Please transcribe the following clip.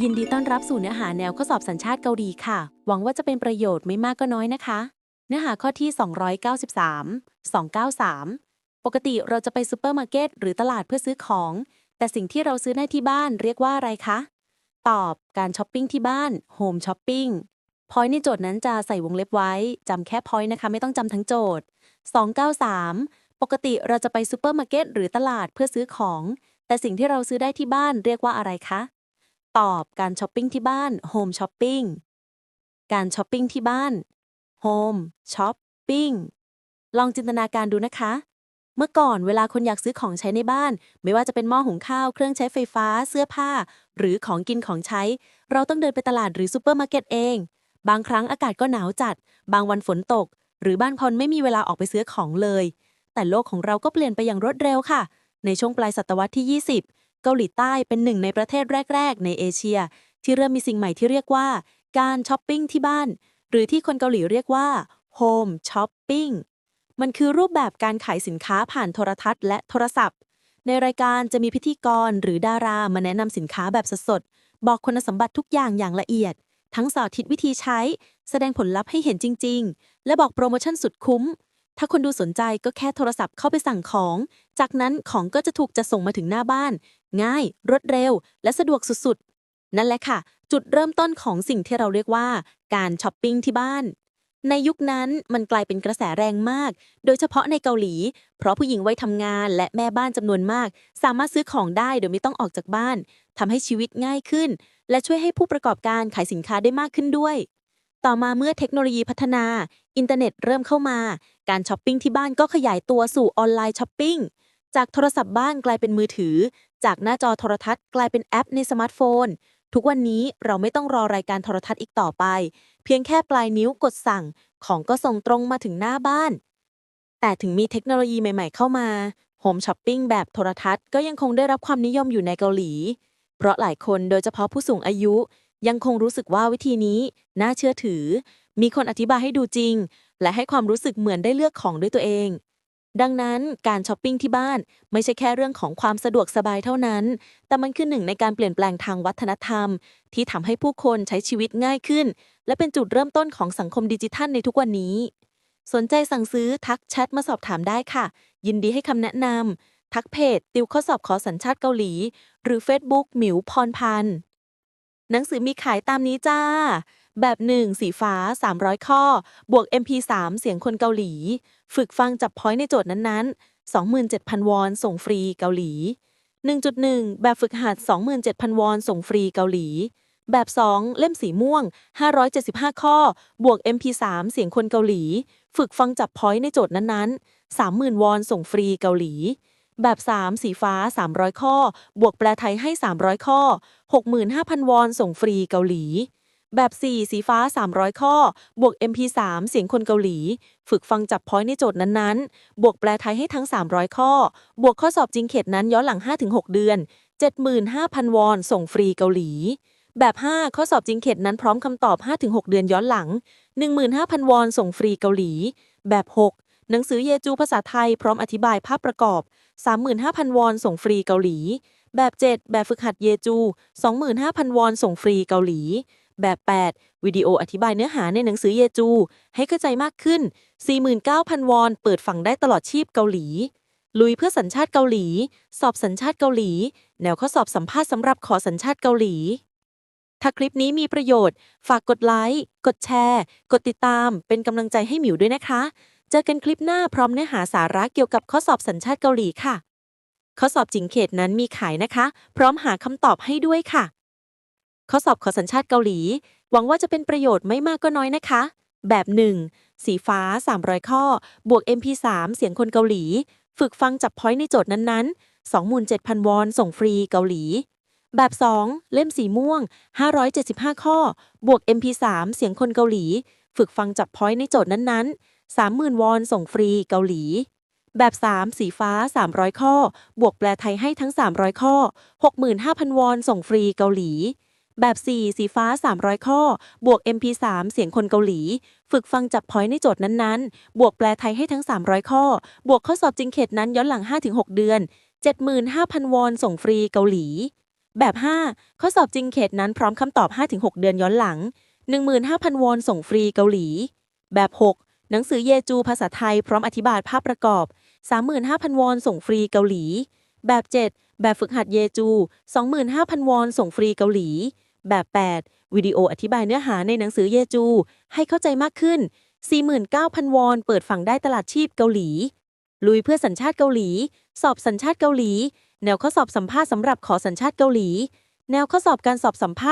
ยินดีต้อนรับสู่เนื้อหาแนวข้อสอบสัญชาติเกาหลีค่ะ หวังว่าจะเป็นประโยชน์ไม่มากก็น้อยนะคะ เนื้อหาข้อที่ 293 293 ปกติเราจะไปซูเปอร์มาร์เก็ตหรือตลาดเพื่อซื้อของ แต่สิ่งที่เราซื้อได้ที่บ้านเรียกว่าอะไรคะ ตอบ การช้อปปิ้งที่บ้านโฮมช้อปปิ้งพอยในโจทย์นั้นจะใส่วงเล็บไว้จำแค่พอยนะคะ ไม่ต้องจำทั้งโจทย์ 293 ปกติเราจะไปซูเปอร์มาร์เก็ตหรือตลาดเพื่อซื้อของ แต่สิ่งที่เราซื้อได้ที่บ้านเรียกว่าอะไรคะ ตอบการช้อปปิ้งที่บ้านโฮมช้อปปิ้งการช้อปปิ้งที่บ้านโฮมช้อปปิ้งลองจินตนาการดูนะคะ เมื่อก่อนเวลาคนอยากซื้อของใช้ในบ้าน ไม่ว่าจะเป็นหม้อหุงข้าว เครื่องใช้ไฟฟ้า เสื้อผ้า หรือของกินของใช้ เราต้องเดินไปตลาดหรือซูเปอร์มาร์เก็ตเอง บางครั้งอากาศก็หนาวจัด บางวันฝนตก หรือบ้านคนไม่มีเวลาออกไปซื้อของเลย แต่โลกของเราก็เปลี่ยนไปอย่างรวดเร็วค่ะ ในช่วงปลายศตวรรษที่ 20 เกาหลีใต้เป็นหนึ่งในประเทศแรก ๆ ในเอเชีย ที่เริ่มมีสิ่งใหม่ที่เรียกว่า การช้อปปิ้งที่บ้าน หรือที่คนเกาหลีเรียกว่าโฮมช้อปปิ้งมันคือรูปแบบการขายสินค้าผ่านโทรทัศน์และโทรศัพท์ ในรายการจะมีพิธีกรหรือดารามาแนะนำสินค้าแบบสดๆ บอกคุณสมบัติทุกอย่างอย่างละเอียด ทั้งสาธิตวิธีใช้ แสดงผลลัพธ์ให้เห็นจริง ๆ และบอกโปรโมชั่นสุดคุ้ม ถ้าคนดูสนใจก็แค่โทรศัพท์เข้าไปสั่งของ จากนั้นของก็จะถูกจะส่งมาถึงหน้าบ้าน ง่าย รวดเร็ว และสะดวกสุดๆ นั่นแหละค่ะ จุดเริ่มต้นของสิ่งที่เราเรียกว่า การช้อปปิ้งที่บ้าน ในยุคนั้นมันกลายเป็นกระแสแรงมาก โดยเฉพาะในเกาหลี เพราะผู้หญิงวัยทำงานและแม่บ้านจำนวนมาก สามารถซื้อของได้โดยไม่ต้องออกจากบ้านทำให้ชีวิตง่ายขึ้น และช่วยให้ผู้ประกอบการขายสินค้าได้มากขึ้นด้วยต่อมาเมื่อเทคโนโลยีพัฒนา อินเทอร์เน็ตเริ่มเข้ามา การช้อปปิ้งที่บ้านก็ขยายตัวสู่ออนไลน์ช้อปปิ้ง จากโทรศัพท์บ้านกลายเป็นมือถือ จากหน้าจอโทรทัศน์กลายเป็นแอปในสมาร์ทโฟน ทุกวันนี้เราไม่ต้องรอรายการโทรทัศน์อีกต่อไป เพียงแค่ปลายนิ้วกดสั่ง ของก็ส่งตรงมาถึงหน้าบ้าน แต่ถึงมีเทคโนโลยีใหม่ ๆ เข้ามาโฮมช้อปปิ้งแบบโทรทัศน์ก็ยังคงได้รับความนิยมอยู่ในเกาหลี เพราะหลายคนโดยเฉพาะผู้สูงอายุ ยังคงรู้สึกว่าวิธีนี้ น่าเชื่อถือ มีคนอธิบายให้ดูจริง และให้ความรู้สึกเหมือนได้เลือกของด้วยตัวเอง ดังนั้นการช้อปปิ้งที่บ้านไม่ใช่แค่เรื่องของความสะดวกสบายเท่านั้น แต่มันคือหนึ่งในการเปลี่ยนแปลงทางวัฒนธรรม ที่ทำให้ผู้คนใช้ชีวิตง่ายขึ้น และเป็นจุดเริ่มต้นของสังคมดิจิทัลในทุกวันนี้ สนใจสั่งซื้อทักแชทมาสอบถามได้ค่ะ ยินดีให้คำแนะนำทักเพจ ติวข้อสอบขอสัญชาติเกาหลี หรือ Facebook หมิวพรพันธ์หนังสือมีขายตามนี้จ้า แบบ 1 สีฟ้า 300 ข้อ บวก MP3 เสียงคนเกาหลี ฝึกฟังจับพอยต์ในโจทย์นั้นๆ 27,000 วอน ส่งฟรีเกาหลี 1.1 แบบฝึกหัด 27,000 วอน ส่งฟรีเกาหลี แบบ 2 เล่มสีม่วง 575 ข้อ บวก MP3 เสียงคนเกาหลี ฝึกฟังจับพอยต์ในโจทย์นั้นๆ 30,000 วอน ส่งฟรีเกาหลีแบบ 3 สีฟ้า 300 ข้อ บวกแปลไทยให้ 300 ข้อ 65,000 วอน ส่งฟรีเกาหลี แบบ 4 สีฟ้า 300 ข้อ บวก MP3 เสียงคนเกาหลี ฝึกฟังจับพอยในโจทย์นั้นๆ บวกแปลไทยให้ทั้ง 300 ข้อ บวกข้อสอบจริงเขตนั้นย้อนหลัง 5-6 เดือน 75,000 วอน ส่งฟรีเกาหลี แบบ 5 ข้อสอบจริงเขตนั้นพร้อมคำตอบ 5-6 เดือนย้อนหลัง 15,000 วอน ส่งฟรีเกาหลี แบบ 6 หนังสือเยจูภาษาไทยพร้อมอธิบายภาพประกอบ 35,000 วอน ส่งฟรีเกาหลี แบบ 7 แบบฝึกหัดเยจู 25,000 วอน ส่งฟรีเกาหลี แบบ 8 วิดีโออธิบายเนื้อหาในหนังสือเยจู ให้เข้าใจมากขึ้น 49,000 วอน เปิดฟังได้ตลอดชีพเกาหลี ลุยเพื่อสัญชาติเกาหลี สอบสัญชาติเกาหลี แนวข้อสอบสัมภาษณ์สำหรับขอสัญชาติเกาหลี ถ้าคลิปนี้มีประโยชน์ ฝากกดไลค์ กดแชร์ กดติดตาม เป็นกำลังใจให้หมิวด้วยนะคะ เจอกันคลิปหน้าพร้อมเนื้อหาสาระเกี่ยวกับข้อสอบสัญชาติเกาหลีค่ะข้อสอบจิงเขตนั้นมีขายนะคะ พร้อมหาคำตอบให้ด้วยค่ะ ข้อสอบขอสัญชาติเกาหลี หวังว่าจะเป็นประโยชน์ไม่มากก็น้อยนะคะ แบบ 1 สีฟ้า 300 ข้อ บวก MP3 เสียงคนเกาหลี ฝึกฟังจับพอยต์ในโจทย์นั้นๆ 27,000 วอน ส่งฟรีเกาหลี แบบ 2 เล่มสีม่วง 575 ข้อ บวก MP3 เสียงคนเกาหลี ฝึกฟังจับพอยต์ในโจทย์นั้นๆ 30,000 วอน ส่งฟรีเกาหลีแบบ 3 สีฟ้า 300 ข้อ บวกแปลไทยให้ทั้ง 300 ข้อ 65,000 วอน ส่งฟรีเกาหลี แบบ 4 สีฟ้า 300 ข้อ บวก MP3 เสียงคนเกาหลี ฝึกฟังจับพอยในโจทย์นั้นๆ บวกแปลไทยให้ทั้ง 300 ข้อ บวกข้อสอบจริงเขตนั้นย้อนหลัง 5-6 เดือน 75,000 วอนส่งฟรีเกาหลี แบบ 5 ข้อสอบจริงเขตนั้นพร้อมคำตอบ 5-6 เดือนย้อนหลัง 15,000 วอนส่งฟรีเกาหลี แบบ 6 หนังสือเยจูภาษาไทยพร้อมอธิบายภาพประกอบ 35,000 วอนส่งฟรีเกาหลี แบบ 7แบบฝึกหัดเยจู 25,000 วอน ส่งฟรีเกาหลี แบบ 8 วิดีโออธิบายเนื้อหาในหนังสือเยจู ให้เข้าใจมากขึ้น 49,000 วอน เปิดฝั่งได้ตลาดชีพเกาหลี ลุยเพื่อสัญชาติเกาหลี สอบสัญชาติเกาหลี แนวข้อสอบสัมภาษณ์สำหรับขอสัญชาติเกาหลี แนวข้อสอบการสอบสัมภาษณ์